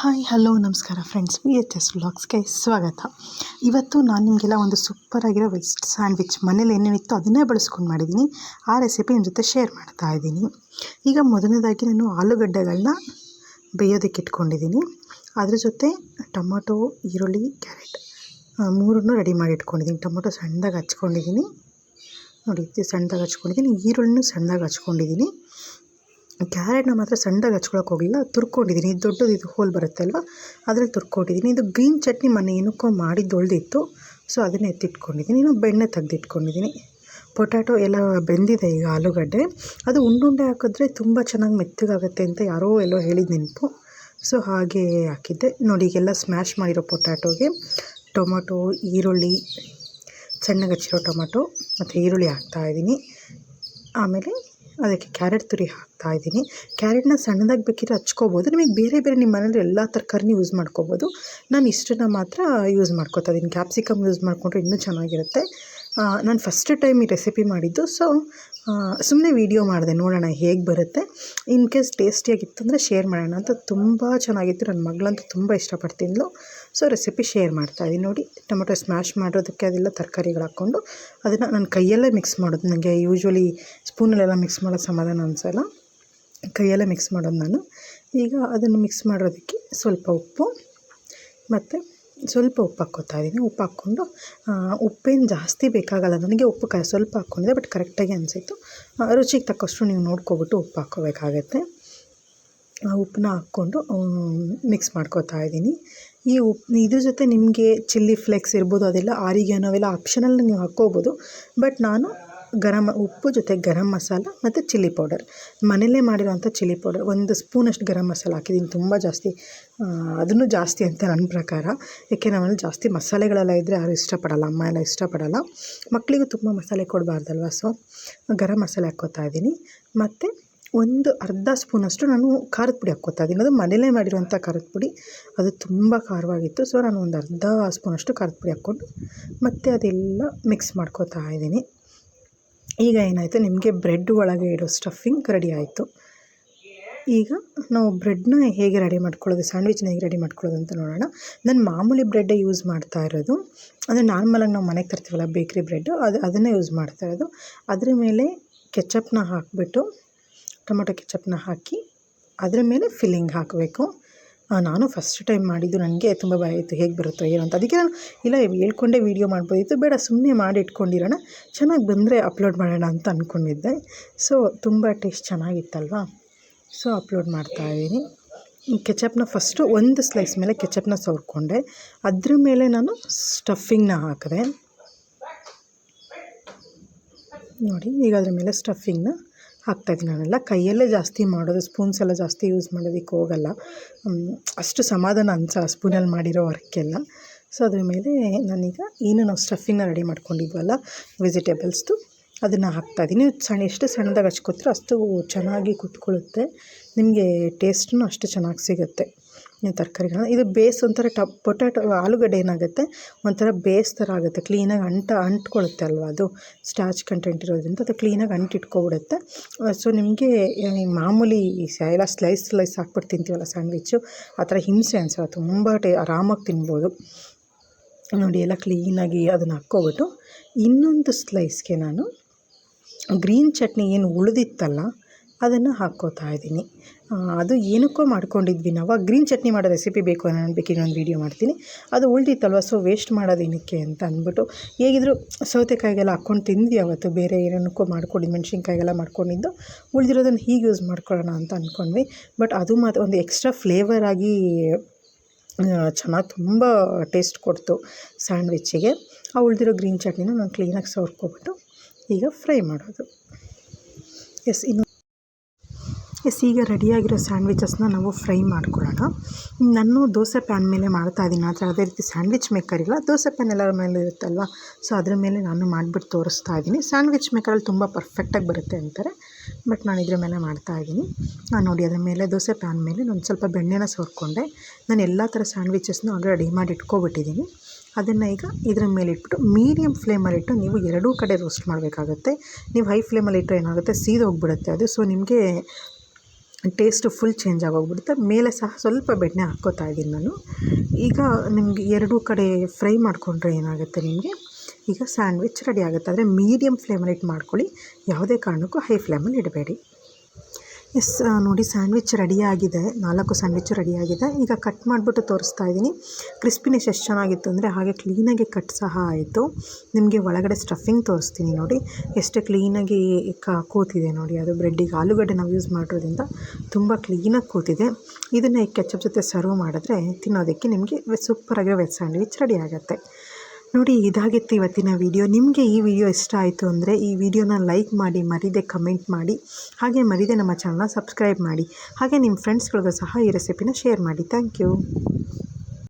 Hi, hello, ನಮಸ್ಕಾರ friends V H S ವ್ಲಾಗ್ಸ್ಗೆ ಸ್ವಾಗತ. ಇವತ್ತು ನಾನು ನಿಮಗೆಲ್ಲ ಒಂದು ಸೂಪರಾಗಿರೋ ವೆಜ್ ಸ್ಯಾಂಡ್ವಿಚ್ ಮನೇಲಿ ಏನೇನಿತ್ತು ಅದನ್ನೇ ಬಳಸ್ಕೊಂಡು ಮಾಡಿದ್ದೀನಿ ಆ ರೆಸಿಪಿ ನಿಮ್ಮ ಜೊತೆ ಶೇರ್ ಮಾಡ್ತಾ ಇದ್ದೀನಿ. ಈಗ ಮೊದಲನೇದಾಗಿ ನಾನು ಆಲೂಗಡ್ಡೆಗಳನ್ನ ಬೇಯೋದಕ್ಕೆ ಇಟ್ಕೊಂಡಿದ್ದೀನಿ ಅದ್ರ ಜೊತೆ ಟೊಮೊಟೊ, ಈರುಳ್ಳಿ, ಕ್ಯಾರೆಟ್ ಮೂರನ್ನು ರೆಡಿ ಮಾಡಿ ಇಟ್ಕೊಂಡಿದ್ದೀನಿ ಟೊಮೊಟೊ ಸಣ್ಣದಾಗಿ ಹಚ್ಕೊಂಡಿದ್ದೀನಿ ನೋಡಿ ಸಣ್ಣದಾಗಿ ಹಚ್ಕೊಂಡಿದ್ದೀನಿ ಈರುಳ್ಳಿನೂ ಸಣ್ಣದಾಗಿ ಹಚ್ಕೊಂಡಿದ್ದೀನಿ ಕ್ಯಾರೆಟ್ನ ಮಾತ್ರ ಸಣ್ಣದಾಗಿ ಹಚ್ಕೊಳಕ್ಕೆ ಹೋಗಿಲ್ಲ ತುರ್ಕೊಂಡಿದ್ದೀನಿ ಇದು ದೊಡ್ಡದು, ಇದು ಹೋಲ್ ಬರುತ್ತೆ ಅಲ್ವಾ? ಅದ್ರಲ್ಲಿ ತುರ್ಕೊಂಡಿದ್ದೀನಿ ಇದು ಗ್ರೀನ್ ಚಟ್ನಿ ಮೊನ್ನೆ ಏನಕ್ಕೋ ಮಾಡಿದ್ದು ಉಳಿದಿತ್ತು ಸೊ ಅದನ್ನೇ ಎತ್ತಿಟ್ಕೊಂಡಿದ್ದೀನಿ ಇನ್ನು ಬೆಣ್ಣೆ ತೆಗೆದಿಟ್ಕೊಂಡಿದ್ದೀನಿ ಪೊಟ್ಯಾಟೊ ಎಲ್ಲ ಬೆಂದಿದೆ ಈಗ ಆಲೂಗಡ್ಡೆ. ಅದು ಉಂಡುಂಡೆ ಹಾಕಿದ್ರೆ ತುಂಬ ಚೆನ್ನಾಗಿ ಮೆತ್ತಗಾಗುತ್ತೆ ಅಂತ ಯಾರೋ ಎಲ್ಲೋ ಹೇಳಿದ ನೆನಪು. ಸೊ ಹಾಗೆ ಹಾಕಿದ್ದೆ. ನೋಡಿ, ಈಗೆಲ್ಲ ಸ್ಮ್ಯಾಶ್ ಮಾಡಿರೋ ಪೊಟ್ಯಾಟೊಗೆ ಟೊಮೊಟೊ, ಈರುಳ್ಳಿ ಸಣ್ಣಗೆ ಹಚ್ಚಿರೋ ಟೊಮೊಟೊ ಮತ್ತು ಈರುಳ್ಳಿ ಹಾಕ್ತಾಯಿದ್ದೀನಿ ಆಮೇಲೆ ಅದಕ್ಕೆ ಕ್ಯಾರೆಟ್ ತುರಿ ಹಾಕ್ತಾ ಇದ್ದೀನಿ. ಕ್ಯಾರೆಟ್ನ ಸಣ್ಣದಾಗಿ ಬೇಕಿದ್ರೆ ಹಚ್ಕೋಬೋದು. ನಿಮಗೆ ಬೇರೆ ಬೇರೆ ನಿಮ್ಮ ಮನೇಲಿ ಎಲ್ಲ ತರಕಾರಿನೂ ಯೂಸ್ ಮಾಡ್ಕೋಬೋದು. ನಾನು ಇಷ್ಟನ್ನು ಮಾತ್ರ ಯೂಸ್ ಮಾಡ್ಕೋತಾ ಇದ್ದೀನಿ. ಕ್ಯಾಪ್ಸಿಕಮ್ ಯೂಸ್ ಮಾಡಿಕೊಂಡ್ರೆ ಇನ್ನೂ ಚೆನ್ನಾಗಿರುತ್ತೆ. ನಾನು ಫಸ್ಟ್ ಟೈಮ್ ಈ ರೆಸಿಪಿ ಮಾಡಿದ್ದು ಸೊ ಸುಮ್ಮನೆ ವೀಡಿಯೋ ಮಾಡಿದೆ, ನೋಡೋಣ ಹೇಗೆ ಬರುತ್ತೆ. ಇನ್ ಕೇಸ್ ಟೇಸ್ಟಿಯಾಗಿತ್ತು ಅಂದರೆ ಶೇರ್ ಮಾಡೋಣ ಅಂತ ತುಂಬ ಚೆನ್ನಾಗಿತ್ತು. ನನ್ನ ಮಗಳಂತೂ ತುಂಬ ಇಷ್ಟಪಡ್ತಿದ್ಲು. ಸೊ ರೆಸಿಪಿ ಶೇರ್ ಮಾಡ್ತಾಯಿದ್ದೀನಿ ನೋಡಿ, ಟೊಮೆಟೊ ಸ್ಮ್ಯಾಶ್ ಮಾಡೋದಕ್ಕೆ ಅದೆಲ್ಲ ತರಕಾರಿಗಳು ಹಾಕ್ಕೊಂಡು ಅದನ್ನು ನಾನು ಕೈಯಲ್ಲೇ ಮಿಕ್ಸ್ ಮಾಡೋದು. ನನಗೆ ಯೂಶ್ವಲಿ ಸ್ಪೂನಲ್ಲೆಲ್ಲ ಮಿಕ್ಸ್ ಮಾಡೋದು ಸಮಾಧಾನ ಅನಿಸಲ್ಲ. ಕೈಯಲ್ಲೇ ಮಿಕ್ಸ್ ಮಾಡೋದು ನಾನು. ಈಗ ಅದನ್ನು ಮಿಕ್ಸ್ ಮಾಡೋದಕ್ಕೆ ಸ್ವಲ್ಪ ಉಪ್ಪು, ಮತ್ತು ಸ್ವಲ್ಪ ಉಪ್ಪು ಹಾಕ್ಕೋತಾ ಇದ್ದೀನಿ. ಉಪ್ಪು ಹಾಕ್ಕೊಂಡು ಉಪ್ಪೇನು ಜಾಸ್ತಿ ಬೇಕಾಗಲ್ಲ. ನನಗೆ ಉಪ್ಪು ಕ, ಸ್ವಲ್ಪ ಹಾಕ್ಕೊಂಡಿದ್ದೆ ಬಟ್ ಕರೆಕ್ಟಾಗಿ ಅನಿಸಿತ್ತು. ರುಚಿಗೆ ತಕ್ಕಷ್ಟು ನೀವು ನೋಡ್ಕೊಬಿಟ್ಟು ಉಪ್ಪು ಹಾಕ್ಕೋಬೇಕಾಗತ್ತೆ. ಆ, ಉಪ್ಪನ್ನ ಹಾಕ್ಕೊಂಡು ಮಿಕ್ಸ್ ಮಾಡ್ಕೋತಾ ಇದ್ದೀನಿ. ಈ ಉಪ್ಪು ಇದ್ರ ಜೊತೆ ನಿಮಗೆ ಚಿಲ್ಲಿ ಫ್ಲೇಕ್ಸ್ ಇರ್ಬೋದು, ಅದೆಲ್ಲ ಆರಿಗ್ಯಾನೋ ಅವೆಲ್ಲ ಆಪ್ಷನಲ್ ನೀವು ಹಾಕ್ಕೋಬೋದು. ಬಟ್ ನಾನು ಗರಂ ಉಪ್ಪು ಜೊತೆ ಗರಂ ಮಸಾಲ ಮತ್ತು ಚಿಲ್ಲಿ ಪೌಡರ್. ಮನೆಯಲ್ಲೇ ಮಾಡಿರುವಂಥ ಚಿಲ್ಲಿ ಪೌಡರ್. ಒಂದು ಸ್ಪೂನಷ್ಟು ಗರಮ್ ಮಸಾಲ ಹಾಕಿದ್ದೀನಿ. ತುಂಬ ಜಾಸ್ತಿ ಅದನ್ನು ಜಾಸ್ತಿ ಅಂತ ನನ್ನ ಪ್ರಕಾರ. ಏಕೆ ನಮ್ಮಲ್ಲಿ ಜಾಸ್ತಿ ಮಸಾಲೆಗಳೆಲ್ಲ ಇದ್ದರೆ ಯಾರು ಇಷ್ಟಪಡಲ್ಲ, ಅಮ್ಮ ಎಲ್ಲ ಇಷ್ಟಪಡಲ್ಲ. ಮಕ್ಕಳಿಗೂ ತುಂಬ ಮಸಾಲೆ ಕೊಡಬಾರ್ದಲ್ವ? ಸೊ ಗರಮ್ ಮಸಾಲೆ ಹಾಕ್ಕೋತಾ ಇದ್ದೀನಿ. ಮತ್ತು ಒಂದು ಅರ್ಧ ಸ್ಪೂನಷ್ಟು ನಾನು ಖಾರದ ಪುಡಿ ಹಾಕ್ಕೋತಾ ಇದ್ದೀನಿ. ಅದು ಮನೇಲೇ ಮಾಡಿರುವಂಥ ಖಾರದ ಪುಡಿ. ಅದು ತುಂಬ ಖಾರವಾಗಿತ್ತು. ಸೊ ನಾನು ಒಂದು ಅರ್ಧ ಸ್ಪೂನಷ್ಟು ಖಾರದ ಪುಡಿ ಹಾಕ್ಕೊಂಡು ಮತ್ತು ಅದೆಲ್ಲ ಮಿಕ್ಸ್ ಮಾಡ್ಕೋತಾ ಇದ್ದೀನಿ. ಈಗ ಏನಾಯಿತು, ನಿಮಗೆ ಬ್ರೆಡ್ ಒಳಗೆ ಇಡೋ ಸ್ಟಫಿಂಗ್ ರೆಡಿ ಆಯಿತು. ಈಗ ನಾವು ಬ್ರೆಡ್ನ ಹೇಗೆ ರೆಡಿ ಮಾಡ್ಕೊಳ್ಳೋದು ಸ್ಯಾಂಡ್ವಿಚ್ನ ಹೇಗೆ ರೆಡಿ ಮಾಡ್ಕೊಳ್ಳೋದು ಅಂತ ನೋಡೋಣ. ನಾನು ಮಾಮೂಲಿ ಬ್ರೆಡ್ಡೇ ಯೂಸ್ ಮಾಡ್ತಾ ಇರೋದು. ಅಂದರೆ ನಾರ್ಮಲಾಗಿ ನಾವು ಮನೆಗೆ ತರ್ತೀವಲ್ಲ ಬೇಕ್ರಿ ಬ್ರೆಡ್ಡು ಅದು ಅದನ್ನೇ ಯೂಸ್ ಮಾಡ್ತಾ ಇರೋದು. ಅದ್ರ ಮೇಲೆ ಕೆಚಪ್ನ ಹಾಕಿಬಿಟ್ಟು, ಟೊಮೊಟೊ ಕೆಚಪ್ನ ಹಾಕಿ, ಅದರ ಮೇಲೆ ಫಿಲ್ಲಿಂಗ್ ಹಾಕಬೇಕು. ನಾನು ಫಸ್ಟ್ ಟೈಮ್ ಮಾಡಿದ್ದು. ನನಗೆ ತುಂಬ ಭಯ ಇತ್ತು. ಹೇಗೆ ಬರುತ್ತೋ ಏನೋ ಅಂತ. ಅದಕ್ಕೆ ನಾನು, ಇಲ್ಲ ಹೇಳ್ಕೊಂಡೆ ವೀಡಿಯೋ ಮಾಡ್ಬೋದಿತ್ತು ಬೇಡ ಸುಮ್ಮನೆ ಮಾಡಿ ಇಟ್ಕೊಂಡಿರೋಣ. ಚೆನ್ನಾಗಿ ಬಂದರೆ ಅಪ್ಲೋಡ್ ಮಾಡೋಣ ಅಂತ ಅಂದ್ಕೊಂಡಿದ್ದೆ ಸೊ ತುಂಬ ಟೇಸ್ಟ್ ಚೆನ್ನಾಗಿತ್ತಲ್ವಾ? ಸೊ ಅಪ್ಲೋಡ್ ಮಾಡ್ತಾ ಇದ್ದೀನಿ. ಕೆಚಪ್ನ ಫಸ್ಟು ಒಂದು ಸ್ಲೈಸ್ ಮೇಲೆ ಕೆಚಪ್ನ ಸವರ್ಕೊಂಡೆ. ಅದ್ರ ಮೇಲೆ ನಾನು ಸ್ಟಫಿಂಗ್ನ ಹಾಕಿದೆ. ನೋಡಿ, ಈಗ ಅದ್ರ ಮೇಲೆ ಸ್ಟಫಿಂಗ್ನ ಹಾಕ್ತಾಯಿದ್ದೀನಿ ನಾನೆಲ್ಲ ಕೈಯಲ್ಲೇ ಜಾಸ್ತಿ ಮಾಡೋದು ಸ್ಪೂನ್ಸ್ ಎಲ್ಲ ಜಾಸ್ತಿ ಯೂಸ್ ಮಾಡೋದಕ್ಕೆ ಹೋಗಲ್ಲ. ಅಷ್ಟು ಸಮಾಧಾನ ಅನ್ಸ ಸ್ಪೂನಲ್ಲಿ ಮಾಡಿರೋ ವರ್ಕೆಲ್ಲ. ಸೊ ಅದ್ರ ಮೇಲೆ ನಾನೀಗ ಏನು ನಾವು ಸ್ಟಫಿಂಗ್ನ ರೆಡಿ ಮಾಡ್ಕೊಂಡಿದ್ವಲ್ಲ ವೆಜಿಟೇಬಲ್ಸ್ದು ಅದನ್ನು ಹಾಕ್ತಾಯಿದ್ದೀನಿ ಸಣ್ಣ, ಎಷ್ಟು ಸಣ್ಣದಾಗಿ ಹಚ್ಕೋತೀರೋ ಅಷ್ಟು ಚೆನ್ನಾಗಿ ಕುತ್ಕೊಳ್ಳುತ್ತೆ ನಿಮಗೆ ಟೇಸ್ಟೂ ಅಷ್ಟು ಚೆನ್ನಾಗಿ ಸಿಗುತ್ತೆ. ತರಕಾರಿಗಳನ್ನ, ಇದು ಬೇಸ್ ಒಂಥರ ಟಪ್, ಪೊಟ್ಯಾಟೊ, ಆಲೂಗಡ್ಡೆ ಏನಾಗುತ್ತೆ? ಒಂಥರ ಬೇಸ್ ಥರ ಆಗುತ್ತೆ, ಕ್ಲೀನಾಗಿ ಅಂಟ ಅಂಟ್ಕೊಳುತ್ತೆ ಅಲ್ವಾ ಅದು? ಸ್ಟಾರ್ಚ್ ಕಂಟೆಂಟ್ ಇರೋದ್ರಿಂದ ಅದು ಕ್ಲೀನಾಗಿ ಅಂಟಿಟ್ಕೊಬಿಡುತ್ತೆ. ಸೊ ನಿಮಗೆ ಮಾಮೂಲಿ ಎಲ್ಲ ಸ್ಲೈಸ್ ಸ್ಲೈಸ್ ಹಾಕ್ಬಿಟ್ಟು ತಿಂತೀವಲ್ಲ ಸ್ಯಾಂಡ್ವಿಚ್ಚು ಆ ಥರ ಹಿಂಸೆ ಅನಿಸಲ್ಲ, ತುಂಬ ಟೇ, ಆರಾಮಾಗಿ ತಿನ್ಬೋದು. ನೋಡಿ, ಎಲ್ಲ ಕ್ಲೀನಾಗಿ ಅದನ್ನು ಹಾಕ್ಕೊಬಿಟ್ಟು ಇನ್ನೊಂದು ಸ್ಲೈಸ್ಗೆ ನಾನು ಗ್ರೀನ್ ಚಟ್ನಿ ಏನು ಉಳಿದಿತ್ತಲ್ಲ ಅದನ್ನು ಹಾಕ್ಕೋತಾ ಇದ್ದೀನಿ. ಅದು ಏನಕ್ಕೋ ಮಾಡ್ಕೊಂಡಿದ್ವಿ ನಾವು. ಗ್ರೀನ್ ಚಟ್ನಿ ಮಾಡೋ ರೆಸಿಪಿ ಬೇಕು ನಾನು ಬೇಕಿದ್ರೆ ಒಂದು ವೀಡಿಯೋ ಮಾಡ್ತೀನಿ. ಅದು ಉಳಿದಿತ್ತಲ್ವ ಸೊ ವೇಸ್ಟ್ ಮಾಡೋದು ಏನಕ್ಕೆ ಅಂತ ಅಂದ್ಬಿಟ್ಟು, ಹೇಗಿದ್ರು ಸೌತೆಕಾಯಿಗೆಲ್ಲ ಹಾಕ್ಕೊಂಡು ತಿಂದ್ವಿ ಅವತ್ತು. ಬೇರೆ ಏನಕ್ಕೋ ಮಾಡ್ಕೊಂಡಿದ್ದು, ಮೆಣಸಿನ್ಕಾಯಿಗೆಲ್ಲ ಮಾಡ್ಕೊಂಡಿದ್ದು. ಉಳಿದಿರೋದನ್ನು ಹೀಗೆ ಯೂಸ್ ಮಾಡ್ಕೊಳ್ಳೋಣ ಅಂತ ಅಂದ್ಕೊಂಡ್ವಿ ಬಟ್ ಅದು ಮಾತ್ರ ಒಂದು ಎಕ್ಸ್ಟ್ರಾ ಫ್ಲೇವರ್ ಆಗಿ ಚೆನ್ನಾಗಿ ತುಂಬ ಟೇಸ್ಟ್ ಕೊಡ್ತು ಸ್ಯಾಂಡ್ವಿಚ್ಚಿಗೆ ಆ ಉಳಿದಿರೋ ಗ್ರೀನ್ ಚಟ್ನಿನ ನಾನು ಕ್ಲೀನಾಗಿ ಸವರ್ಕೊಬಿಟ್ಟು ಈಗ ಫ್ರೈ ಮಾಡೋದು. ಎಸ್ ಇನ್ನು ಎಸ್, ಈಗ ರೆಡಿಯಾಗಿರೋ ಸ್ಯಾಂಡ್ವಿಚಸ್ನ ನಾವು ಫ್ರೈ ಮಾಡ್ಕೊಳ್ಳೋಣ. ನಾನು ದೋಸೆ ಪ್ಯಾನ್ ಮೇಲೆ ಮಾಡ್ತಾಯಿದ್ದೀನಿ ಆ ಥರ ಅದೇ ರೀತಿ ಸ್ಯಾಂಡ್ವಿಚ್ ಮೇಕರ್ ಇಲ್ಲ. ದೋಸೆ ಪ್ಯಾನ್ ಎಲ್ಲರ ಮೇಲೆ ಇರುತ್ತಲ್ವ? ಸೊ, ಅದ್ರ ಮೇಲೆ ನಾನು ಮಾಡಿಬಿಟ್ಟು ತೋರಿಸ್ತಾ ಇದ್ದೀನಿ. ಸ್ಯಾಂಡ್ವಿಚ್ ಮೇಕರಲ್ಲಿ ತುಂಬ ಪರ್ಫೆಕ್ಟಾಗಿ ಬರುತ್ತೆ ಅಂತಾರೆ. ಬಟ್ ನಾನು ಇದ್ರ ಮೇಲೆ ಮಾಡ್ತಾಯಿದ್ದೀನಿ ನಾನು ನೋಡಿ, ಅದ್ರ ಮೇಲೆ ದೋಸೆ ಪ್ಯಾನ್ ಮೇಲೆ ನಾನು ಸ್ವಲ್ಪ ಬೆಣ್ಣೆನ ಸೋರ್ಕೊಂಡೆ. ನಾನು ಎಲ್ಲ ಥರ ಸ್ಯಾಂಡ್ವಿಚಸ್ನ ಆಗ ರೆಡಿ ಮಾಡಿ ಇಟ್ಕೊಬಿಟ್ಟಿದ್ದೀನಿ. ಅದನ್ನು ಈಗ ಇದ್ರ ಮೇಲೆ ಇಟ್ಬಿಟ್ಟು ಮೀಡಿಯಮ್ ಫ್ಲೇಮಲ್ಲಿಟ್ಟು ನೀವು ಎರಡೂ ಕಡೆ ರೋಸ್ಟ್ ಮಾಡಬೇಕಾಗುತ್ತೆ. ನೀವು ಹೈ ಫ್ಲೇಮಲ್ಲಿ ಇಟ್ಟರೆ ಏನಾಗುತ್ತೆ? ಸೀದೋಗ್ಬಿಡುತ್ತೆ ಅದು. ಸೊ ನಿಮಗೆ ಟೇಸ್ಟು ಫುಲ್ ಚೇಂಜ್ ಆಗೋಗ್ಬಿಡುತ್ತೆ. ಮೇಲೆ ಸಹ ಸ್ವಲ್ಪ ಬೆಣ್ಣೆ ಹಾಕ್ಕೋತಾ ಇದ್ದೀನಿ ನಾನು. ಈಗ ನಿಮಗೆ ಎರಡೂ ಕಡೆ ಫ್ರೈ ಮಾಡಿಕೊಂಡ್ರೆ ಏನಾಗುತ್ತೆ ನಿಮಗೆ? ಈಗ ಸ್ಯಾಂಡ್ವಿಚ್ ರೆಡಿ ಆಗುತ್ತೆ. ಆದರೆ ಮೀಡಿಯಮ್ ಫ್ಲೇಮಲ್ಲಿ ಇಟ್ಟು ಮಾಡ್ಕೊಳ್ಳಿ. ಯಾವುದೇ ಕಾರಣಕ್ಕೂ ಹೈ ಫ್ಲೇಮಲ್ಲಿ ಇಡಬೇಡಿ. ಎಸ್ ನೋಡಿ, ಸ್ಯಾಂಡ್ವಿಚ್ ರೆಡಿಯಾಗಿದೆ. ನಾಲ್ಕು ಸ್ಯಾಂಡ್ವಿಚ್ಚು ರೆಡಿಯಾಗಿದೆ. ಈಗ ಕಟ್ ಮಾಡಿಬಿಟ್ಟು ತೋರಿಸ್ತಾ ಇದ್ದೀನಿ. ಕ್ರಿಸ್ಪಿನೆಸ್ ಎಷ್ಟು ಚೆನ್ನಾಗಿತ್ತು ಅಂದರೆ ಹಾಗೆ ಕ್ಲೀನಾಗಿ ಕಟ್ ಸಹ ಆಯಿತು. ನಿಮಗೆ ಒಳಗಡೆ ಸ್ಟಫಿಂಗ್ ತೋರಿಸ್ತೀನಿ ನೋಡಿ. ಎಷ್ಟು ಕ್ಲೀನಾಗಿ ಕ, ಕೂತಿದೆ ನೋಡಿ. ಅದು ಬ್ರೆಡ್ಡಿಗೆ ಆಲೂಗಡ್ಡೆ ನಾವು ಯೂಸ್ ಮಾಡಿರೋದ್ರಿಂದ ತುಂಬ ಕ್ಲೀನಾಗಿ ಕೂತಿದೆ. ಇದನ್ನು ಈ ಕೆಚಪ್ ಜೊತೆ ಸರ್ವ್ ಮಾಡಿದ್ರೆ ತಿನ್ನೋದಕ್ಕೆ ನಿಮಗೆ ಸೂಪರಾಗಿರೋ ವೆಜ್ ಸ್ಯಾಂಡ್ವಿಚ್ ರೆಡಿ ಆಗುತ್ತೆ. ನೋಡಿ, ಇದಾಗಿತ್ತು ಇವತ್ತಿನ ವಿಡಿಯೋ. ನಿಮಗೆ ಈ ವಿಡಿಯೋ ಇಷ್ಟ ಆಯಿತು ಅಂದರೆ ಈ ವಿಡಿಯೋನ ಲೈಕ್ ಮಾಡಿ, ಮರಿದೆ ಕಮೆಂಟ್ ಮಾಡಿ. ಹಾಗೆ ಮರಿದೆ ನಮ್ಮ ಚಾನಲ್ನ ಸಬ್ಸ್ಕ್ರೈಬ್ ಮಾಡಿ. ಹಾಗೆ ನಿಮ್ಮ ಫ್ರೆಂಡ್ಸ್ಗಳಿಗೂ ಸಹ ಈ ರೆಸಿಪಿನ ಶೇರ್ ಮಾಡಿ. Thank you